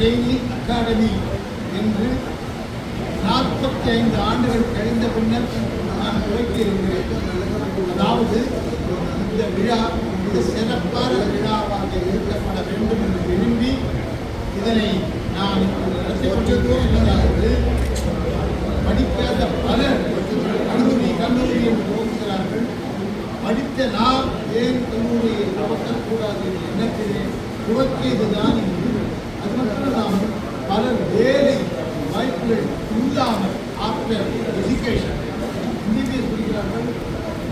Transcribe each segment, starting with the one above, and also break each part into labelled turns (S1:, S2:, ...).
S1: Daily academy என்று நாற்பத்தி ஐந்து ஆண்டுகள் கழிந்த பின்னர் நான் உழைத்திருக்கிறேன் அதாவது இந்த விழா மிக சிறப்பான விழாவாக இருக்கப்பட வேண்டும் என்று விரும்பி இதனை நான் இப்போது நடத்தி என்பதாவது படிக்காத பலர் கல்லூரி கல்லூரி என்று போகிறார்கள். படித்த நாம் ஏன் கல்லூரியை துவக்கக்கூடாது என்று எண்ணத்திலே துவக்கியதுதான் இன்று. அது மட்டும் இல்லாமல் பலர் வேலை வாய்ப்புகள் இல்லாமல் ஆஃப்டர் எஜுகேஷன் எம்பிபிஎஸ் படிக்கிறார்கள்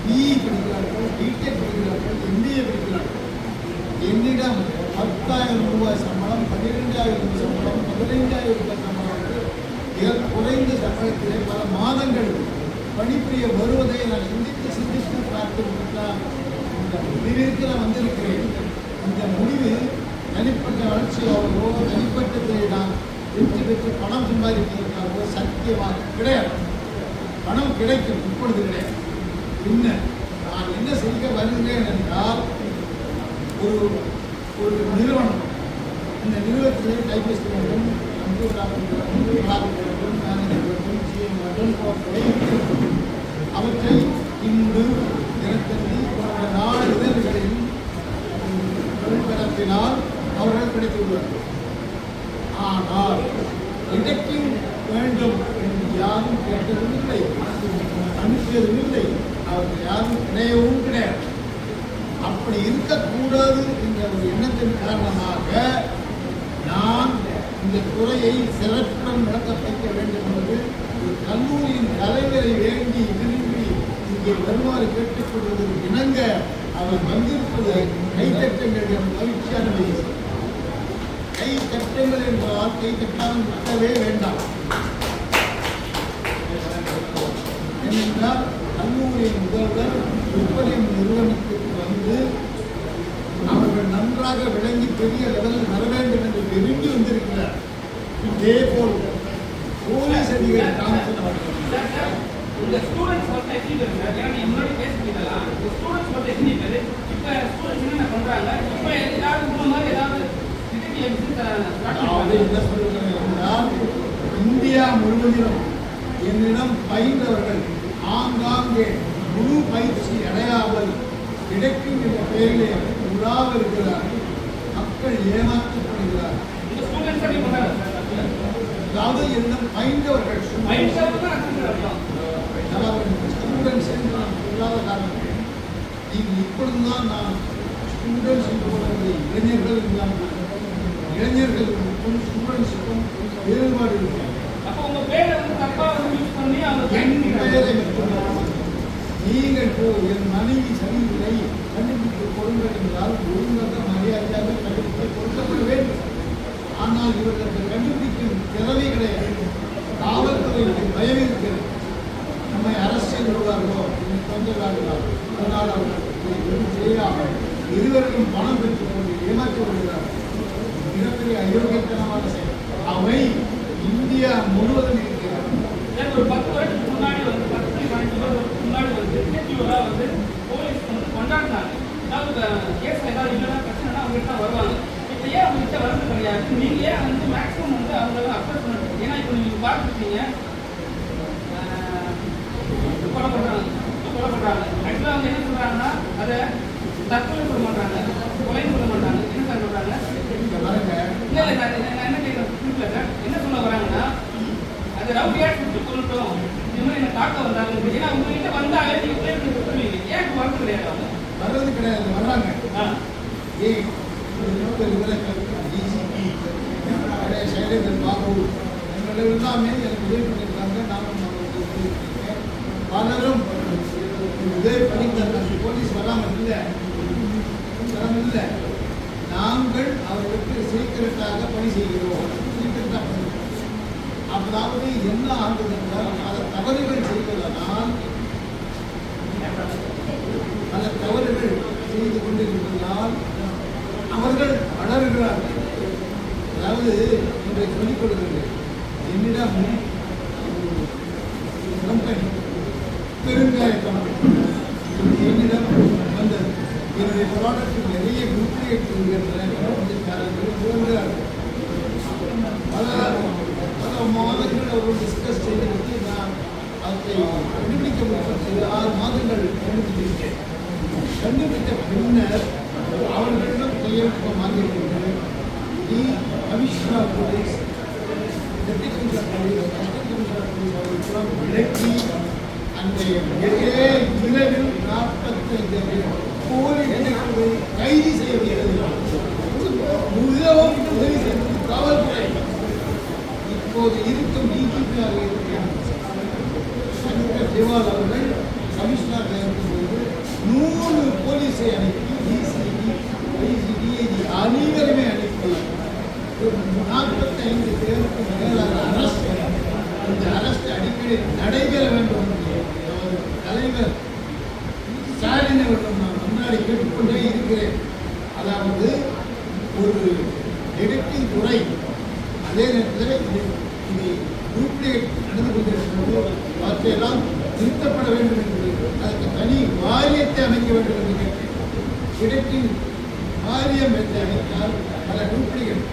S1: பிஇ படிக்கிறார்கள் பிடெக் படிக்கிறார்கள் எம்பிஏ படிக்கிறார்கள் என்னிடம் பத்தாயிரம் ரூபாய் சம்பளம் பன்னிரெண்டாயிரம் சம்பளம் பதினைஞ்சாயிரம் ரூபாய் சம்பளம் என்று மிக குறைந்த சம்பளத்திலே பல மாதங்கள் பணிபுரிய வருவதை நான் சிந்தித்து சிந்தித்து பார்த்து தான் இந்த முடிவிற்கு நான் வந்திருக்கிறேன் இந்த முடிவு தனிப்பட்ட வளர்ச்சியாகவோ தனிப்பட்டதை நான் வெற்றி பெற்று பணம் சம்பாதிப்பதற்காகவோ சத்தியமாக கிடையாது. பணம் கிடைக்கும் இப்பொழுது கிடையாது. என்ன நான் என்ன செய்ய வருகிறேன் என்றால் ஒரு ஒரு நிறுவனம் இந்த நிறுவனத்திலே டைபிஸ்ட் வேண்டும் அவற்றை இன்று தினத்தந்தி போன்ற நாலு இதழ்களில் தொழில்பரப்பினால் அவர்கள் கிடைத்துள்ளார்கள் ஆனால் இலக்கியம் வேண்டும் என்று யாரும் கேட்டதும் இல்லை. அனுப்பியதும் இல்லை. அவர்கள் யாரும் கிடையவும் கிடையாது. அப்படி இருக்கக்கூடாது என்ற ஒரு எண்ணத்தின் காரணமாக நான் இந்த துறையை சிறப்புடன் நடத்த வைக்க வேண்டும் என்பது ஒரு கல்லூரியின் தலைவரை வேண்டி விரும்பி இங்கே வருமாறு கேட்டுக்கொள்வதற்கு இணங்க அவர் வந்திருப்பது கைத்தட்டங்கள் மகிழ்ச்சியான விஷயம் கை தட்டுங்கள் என்றால் கை தட்டாமல் விட்டவே வேண்டாம். ஏனென்றால் கல்லூரியின் முதல்வர் விற்பனை நிறுவனத்திற்கு வந்து அவர்கள் நன்றாக விளங்கி பெரிய லெவலில் வர வேண்டும் என்று விரும்பி வந்திருக்கிறார். இதே போல் போலீஸ் அதிகாரி காமிச்சன் அவர்கள்
S2: இந்த ஸ்டூடெண்ட்ஸ் வந்து முன்னாடி பேசிட்டீங்களா ஸ்டூடெண்ட்ஸ் வந்து இப்போ ஸ்டூடெண்ட்ஸ் என்னென்ன பண்றாங்க? இப்போ ஏதாவது இந்த மாதிரி ஏதாவது
S1: இந்தியா முழுவதிலும் என்னிடம் பயின்றவர்கள் ஆங்காங்கே முழு பயிற்சி அடையாமல் கிடைக்கும் என்ற பெயரிலே உலாவ இருக்கிறார்கள். மக்கள் ஏமாற்றப்படுகிறார்கள் அதாவது என்னிடம் பயின்றவர்கள் ஸ்டூடெண்ட்ஸ் என்று நான் சொல்லாத காரணம் நீங்கள் இப்பொழுதுதான் நான் ஸ்டூடெண்ட்ஸ் என்று போனது இளைஞர்கள் என்றால் இளைஞர்களுக்கும் ஸ்டூடெண்ட்ஸுக்கும் வேறுபாடு
S2: அவங்க
S1: என். பெயரை மட்டும் நீங்கள் போ என் மனைவி சரியில்லை கண்டுபிடித்து கொடுங்கள் என்றால் ஒழுங்காக மரியாதையாக கண்டுபிடித்து கொடுக்கப்பட வேண்டும். ஆனால் இவர்களுக்கு கண்டுபிடிக்கும் திறமை கிடையாது. காவல்துறைக்கு பயம் இருக்கிறது. நம்மை அரசியல் விடுவார்களோ தொந்தரவார்களோ அதனால் அவர்கள் செய்யாமல் இருவருக்கும் பணம் பெற்றுக் கொண்டு ஏமாற்றி வருகிறார்கள் மிகப்பெரிய அயோக்கியத்தனமான செயல். அவை இந்தியா முழுவதும் இருக்கிறது.
S2: ஒரு பத்து வருஷத்துக்கு முன்னாடி வந்து பத்து பதினஞ்சு வருஷத்துக்கு முன்னாடி வந்து டிடெக்டிவ்லாம் வந்து போலீஸ் வந்து கொண்டாடினாங்க. அதாவது கேஸ் ஏதாவது இல்லைன்னா பிரச்சனைனா அவங்க வருவாங்க. இப்போ ஏன் அவங்க கிட்ட வரது கிடையாது? நீங்க ஏன் வந்து மேக்ஸிமம் வந்து அவங்கள அப்ரோச் பண்ணுறீங்க ஏன்னா இப்போ நீங்க பார்த்துருக்கீங்க. கொலை பண்ணுறாங்க கொலை பண்ணுறாங்க ஆக்சுவலாக அவங்க என்ன சொல்கிறாங்கன்னா அதை தற்கொலை சொல்ல மாட்டாங்க. கொலைன்னு சொல்ல மாட்டாங்க. என்ன சார்
S1: பாருங்க
S2: இல்ல இல்ல நான் நான் என்ன புரியல. சார் என்ன சொல்ல வராங்கன்னா அது ரவுடியா சுட்டு கொண்டுட்டோம் இந்த மாதிரி என்ன தாக்க வந்தாங்க ஏன்னா உங்ககிட்ட வந்தாலே நீங்க பேர் சொல்லுவீங்க ஏன் வரது கிடையாது அவங்க?
S1: வர்றது கிடையாது. வர்றாங்க.
S2: ஆ.
S1: ஏய் சைலேந்திரன் பாபு இவர்கள் எல்லாமே எனக்கு உதவி பண்ணியிருக்காங்க. நானும் பலரும் உதவி பண்ணியிருக்காங்க. போலீஸ் வராமல் இல்லை. இல்லை நாங்கள் அவர்களுக்கு சீக்கிரட்டாக பணி செய்கிறோம். சீக்கிரட்டாக பணி அதாவது என்ன ஆகுது என்றால் அதை தவறுகள் செய்வதனால் பல தவறுகள் செய்து கொண்டிருப்பதால் அவர்கள் வளர்கிறார்கள் அதாவது இன்றைக்கு சொல்லிக் கொடுக்கிறேன் என்னிடம் ஒரு கம்பெனி பெருங்காய கம்பெனி என்னிடம் வந்தது என்னுடைய ப்ராடக்ட் நிறைய டூப்ளிகேட் என்கின்ற கம்பெனிக்காரர்கள் போகிறார்கள் பின்னர் அவர்களிடம் கையெழுத்து வாங்கியிருக்கிறது நீ commissioner police deputy commissioner police assistant commissioner police அவர்களுக்கெல்லாம் விலக்கி அன்றைய ஒரே இரவில் நாற்பத்தைந்து போலி நினைவுகளை கைது செய்யப்படுகிறது மிகவும் உதவி செய்தது காவல்துறை இப்போது இருக்கும் டிஜிபியாக இருக்கிற சங்கர் அவர்கள் கமிஷனர் நூறு போலீஸை அனுப்பி நாற்பத்தைந்து பேருக்கு மேலான அரசு இந்த அரசு அடிக்கடி நடைபெற வேண்டும் தலைவர் ஸ்டாலின் அவர்கள் நான் முன்னாடி கேட்டுக்கொண்டே இருக்கிறேன். அதாவது ஒரு எடிட்டிங் துறை அதே நேரத்தில் இது இது டூப்ளிகேட் நடந்து கொண்டிருக்கிறது. வார்த்தையெல்லாம் திருத்தப்பட வேண்டும் என்று அதற்கு தனி வாரியத்தை அமைக்க வேண்டும் என்று கேட்டேன். எடிட்டிங் வாரியம் என்று அமைத்தால் பல டூப்ளிகேட்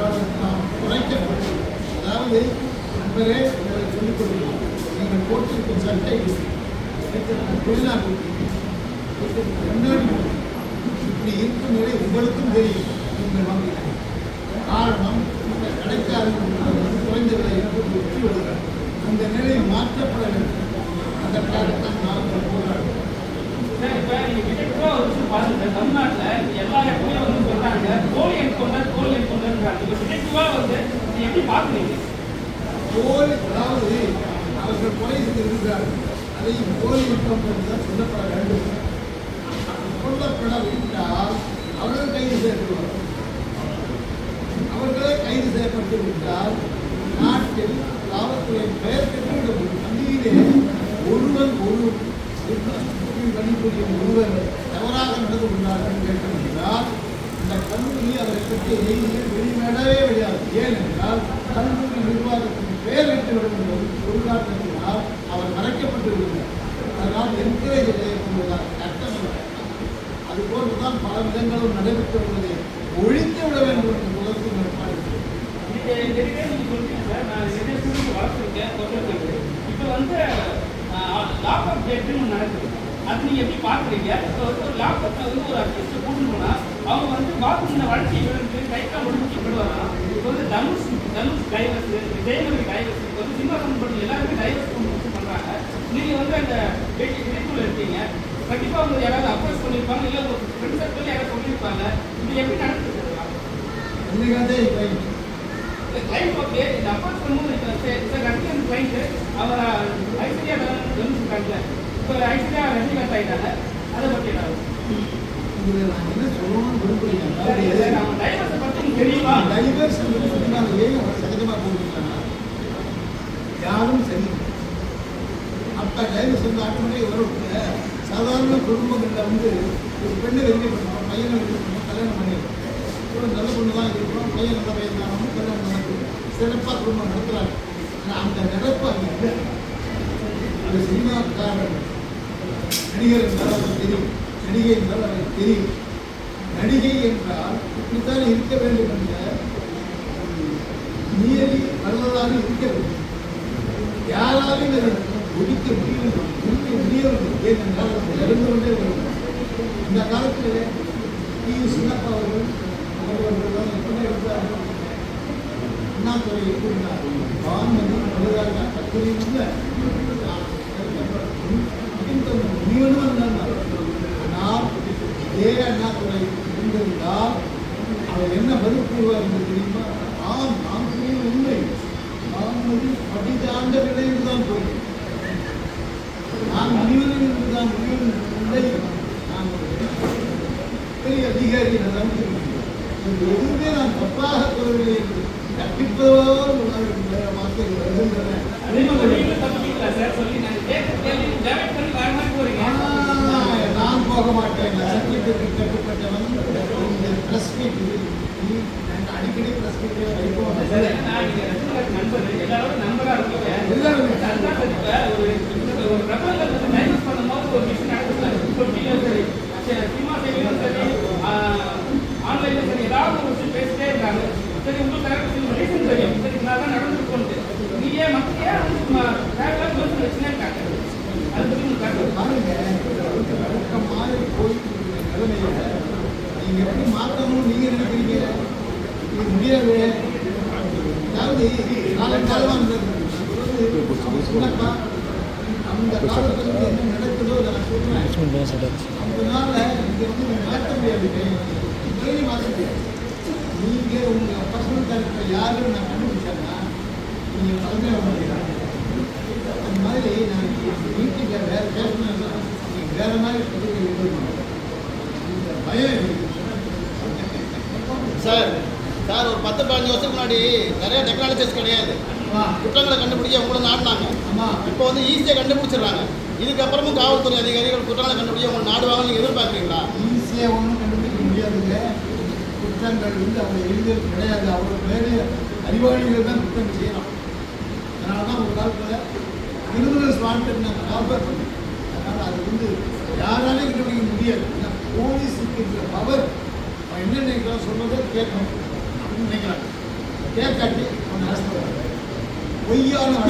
S1: நாம் குறைக்கப்படும் அதாவது நண்பரே உங்களை சொல்லிக் கொடுக்கலாம் நீங்கள் போட்டிருக்கும் சட்டை வெளிநாட்டு கண்ணாடி இப்படி இருக்கும் நிலை உங்களுக்கும் தெரியும் நீங்கள் வாங்குகிறீர்கள் காரணம் இந்த கடைக்காரர்கள் குறைந்த விலை போட்டு விற்று விடுகிறார் அந்த நிலை மாற்றப்பட வேண்டும் அதற்காகத்தான் நாங்கள் போராடுவோம்
S2: சார், இப்ப நீங்க டிடெக்டிவா ஒரு விஷயம் பாருங்க. தமிழ்நாட்டுல எல்லா இடத்துலயும் வந்து சொல்றாங்க, என்கவுண்டர், போலி என்கவுண்டர்ன்றாங்க. வந்து எப்படி
S1: அதாவது அவர்கள் கொலை செய்திருக்கிறார்கள். அதை போலி யுத்தம் என்றுதான் சொல்லப்பட வேண்டும். சொல்லப்படவிட்டால் அவர்கள் கைது செய்யப்படுவார்கள். அவர்களே கைது செய்யப்பட்டு விட்டால் நாட்டில் காவல்துறை பெயர் கெட்டுவிடும் வங்கியிலே ஒருவன் ஒரு பணிபுரியும் ஒருவர் தவறாக நடந்து கொண்டார்கள் கேட்டிருந்தால் அந்த கல்லூரி அவரை பற்றி செய்தியில் வெளியிடவே விடாது ஏனென்றால் கல்லூரி நிர்வாகத்தின் பெயர் கெட்டுவிடும் என்பது ஒரு அவர் மறைக்கப்பட்டு விடுகிறார் அதனால் என்கரேஜ் செய்யப்படுவதால் கஷ்டம் அதுபோன்றுதான் பல விதங்களும் நடைபெற்று வருவதை ஒழித்து விட வேண்டும் என்று முதற்கு நிற்பாடு
S2: இது நிறைய நீங்க சொல்றீங்க டேட்னு நடக்குது. அது நீங்கள் எப்படி பாக்குறீங்க? இப்போ வந்து ஒரு லாக்அப்ல வந்து ஒரு அட்ஜஸ்ட் கூட்டு போனா, அவங்க வந்து பாத்ரூம்ல வளர்ச்சி விழுந்து கை கால் விடுவாராம். இப்ப வந்து தனுஷ் தனுஷ் டைவர்ஸ் விஜயமணி டைவர்ஸ் இப்ப வந்து சிம்மாசனம் படம் எல்லாருமே டைவர்ஸ் கொண்டு பண்றாங்க. நீங்க வந்து அந்த இடைக்குள்ள இருக்கீங்க. கண்டிப்பா அவங்க யாராவது அப்ரோச் பண்ணிருப்பாங்க இல்ல உங்க ஃப்ரெண்ட் சர்க்கிள் யாராவது சொல்லியிருப்பாங்க இது எப்படி நடக்குது கிளைண்ட் ஓகே. இந்த அப்ரோச் பண்ணும்போது சரி சார் அடுத்து அந்த கிளைண்ட் அவர் ஐஸ்வர்யா கவனிச்சிருக்காங்க இப்போ ஐஸ்வர்யா ரஜினிகாந்த் ஆகிட்டாங்க அதை பற்றி என்ன?
S1: இதில் நான் என்ன சொல்லணும்னு விரும்புகிறேன்
S2: சரி
S1: ஏன் சகஜமாக போகிறீங்கன்னா யாரும் சரி அப்போ டைவர்ஸ் வந்து வரும் சாதாரண குடும்பங்களில் வந்து ஒரு பெண்ணை வெளியே பண்ணுறோம் பையனை வெளியே பண்ணுறோம் கல்யாணம் பண்ணிடுறோம் ஒரு நல்ல பொண்ணு தான் இருக்கிறோம் பையன் நல்ல பையன் தான் கல்யாணம் பண்ணி சிறப்பாக குடும்பம் நடத்துகிறாங்க ஆனால் அந்த நடப்பு அங்கே இல்லை அது சினிமாக்காரன் நடிகர் தெரியும். நடிகை என்றால் அவருக்கு தெரியும். நடிகை என்றால் இப்படித்தான் இருக்க வேண்டும் என்ற நியதி நல்லதாக இருக்க வேண்டும். யாராலும் அதை ஒழிக்க முடியும். ஒழிக்க முடியவில்லை ஏனென்றால் அது இறந்து கொண்டே வரும் இந்த காலத்தில் பி சின்னப்பா அவர்கள் அவர்கள் எப்படி இருந்தார்கள் அண்ணாதுறை இருந்தார் வான்மதி பழுதாங்க கத்துரையும் இல்லை முனிவனும் இருந்தார் இதே அண்ணாதுறை இருந்திருந்தால் அவர் என்ன பதில் கூறுவார் என்று தெரியுமா? ஆம் நான் கூறிய உண்மை வான்மதி படிதாண்ட நிலையில் தான் போய் நான் முனிவனில் இருந்துதான் முனிவன் இல்லை. நான் பெரிய அதிகாரி நான் எதுவுமே நான் தப்பாக கூறவில்லை என்று கற்பிப்பதோடு வார்த்தைகள் வருகின்றன. போக மாட்டேன் கட்டுப்பட்டவன் இந்த ப்ரெஸ் மீட் அடிக்கடி ப்ரெஸ் மீட் எல்லாருமே.
S2: ஒரு டைவர்ஸ் பண்ணும்போது ஒரு விஷயம் நடக்குது தொட்டிலும் சரி சரி, சினிமா சைட்லயும் சரி ஆன்லைன்ல சரி ஏதாவது ஒரு விஷயம் பேசிட்டே இருக்காங்க சரி உங்களுக்கு கரெக்ட் ரீசன் தெரியும் சரி நான் தான் நடந்துருக்கோன்ட்டு நீங்க ஏன் மக்கள் ஏன் வந்து தேவையில்லாம யோசனை வச்சுனே இருக்காங்க அது பத்தி உங்களுக்கு கருத்து
S1: பாருங்க வழக்கம் மாறி போயிட்டு இருக்கிற நிலைமை எப்படி மாற்றணும்னு நீங்க நினைக்கிறீங்க இது முடியாது அதாவது காலங்காலமாக சொன்னப்பா அந்த காலத்துல என்ன நடக்குதோ அதை நான் சொல்றேன். அதனால இங்க வந்து நீங்க மாற்ற முடியாது டெய்லி மாற்ற முடியாது நீங்க உங்க பர்சனல் கேரக்டர் யாருன்னு நான் கண்டுபிடிச்சேன்னா நீங்க அந்த மாதிரி நான் மீட்டிங்கில் வேற பேசணும்னா நீங்க வேற மாதிரி பதிவு எதிர்பார்க்கணும் இந்த பயம் எனக்கு
S3: சார் சார் ஒரு பத்து பதினஞ்சு வருஷத்துக்கு முன்னாடி நிறைய டெக்னாலஜிஸ் கிடையாது. குற்றங்களை கண்டுபிடிக்க உங்களை நாடினாங்க. இப்போ வந்து ஈஸியாக கண்டுபிடிச்சிடுறாங்க. இதுக்கப்புறமும் காவல்துறை அதிகாரிகள் குற்றங்களை கண்டுபிடிக்க உங்களை நாடுவாங்கன்னு நீங்கள் எதிர்பார்க்குறீங்களா?
S1: ஈஸியாக ஒன்றும் கண்டுபிடிக்க முடியாதுங்க. குற்றங்கள் வந்து அவங்க எழுதுறது கிடையாது. அவங்க மேலே அறிவாளிகள் தான் குற்றம் செய்யலாம் அதனால தான் ஒரு காலத்தில் கிரிமினல்ஸ் வாண்டட் நாங்கள் காப்பர் பண்ணோம் அதனால் அது வந்து யாராலையும் கண்டுபிடிக்க முடியாது. ஏன்னா போலீஸுக்கு இருக்கிற பவர் அவன் என்ன நினைக்கிறான் சொன்னதை கேட்கணும். அப்படின்னு நினைக்கிறாங்க. கேட்காட்டி அவன் அரசு பொய்யான